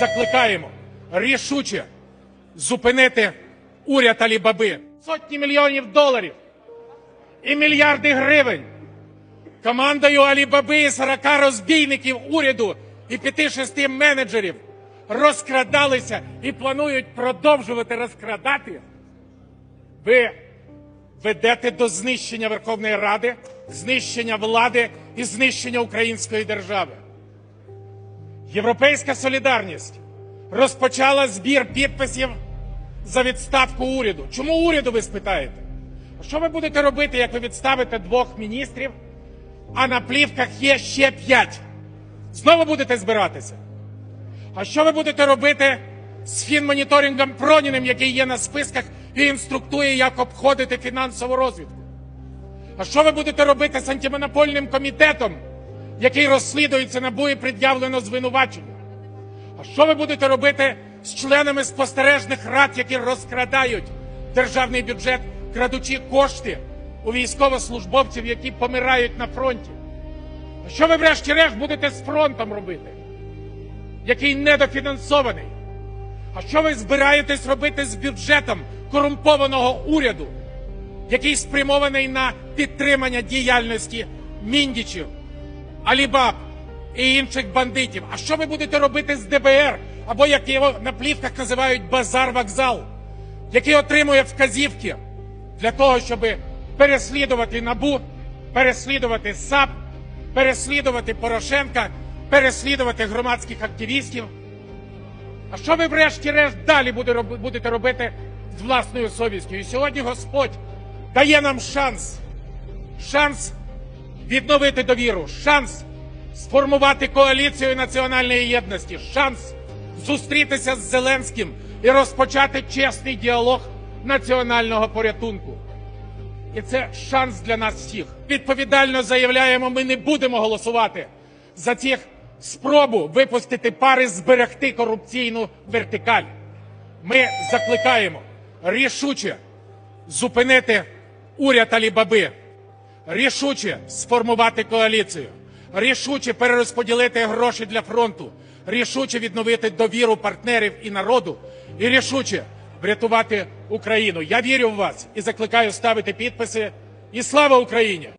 закликаємо рішуче зупинити уряд Алібаби. Сотні мільйонів доларів і мільярди гривень командою Алібаби і 40 розбійників уряду і 5-6 менеджерів розкрадалися і планують продовжувати розкрадати. Ви ведете до знищення Верховної Ради, знищення влади і знищення української держави. Європейська солідарність розпочала збір підписів за відставку уряду. Чому уряду ви спитаєте? Що ви будете робити, як ви відставите двох міністрів, а на плівках є ще п'ять? Знову будете збиратися? А що ви будете робити з фінмоніторингом Проніним, який є на списках і інструктує, як обходити фінансову розвідку? А що ви будете робити з антимонопольним комітетом, який розслідується НАБУ і пред'явлено звинувачення? А що ви будете робити з членами спостережних рад, які розкрадають державний бюджет, крадучи кошти у військовослужбовців, які помирають на фронті? А що ви, врешті-решт, будете з фронтом робити, який недофінансований? А що ви збираєтесь робити з бюджетом корумпованого уряду, який спрямований на підтримання діяльності міндічів, Алібаб і інших бандитів? А що ви будете робити з ДБР, або як його на плівках називають базар-вокзал, який отримує вказівки для того, щоб переслідувати НАБУ, переслідувати САП, переслідувати Порошенка, переслідувати громадських активістів? А що ви врешті-решт далі будете робити з власною совістю? І сьогодні Господь дає нам шанс, шанс відновити довіру, шанс сформувати коаліцію національної єдності, шанс зустрітися з Зеленським і розпочати чесний діалог національного порятунку. І це шанс для нас всіх. Відповідально заявляємо, ми не будемо голосувати за цих спробу випустити пари, зберегти корупційну вертикаль. Ми закликаємо рішуче зупинити уряд Алібаби, рішуче сформувати коаліцію, рішуче перерозподілити гроші для фронту, рішуче відновити довіру партнерів і народу, і рішуче врятувати Україну. Я вірю в вас і закликаю ставити підписи. І слава Україні!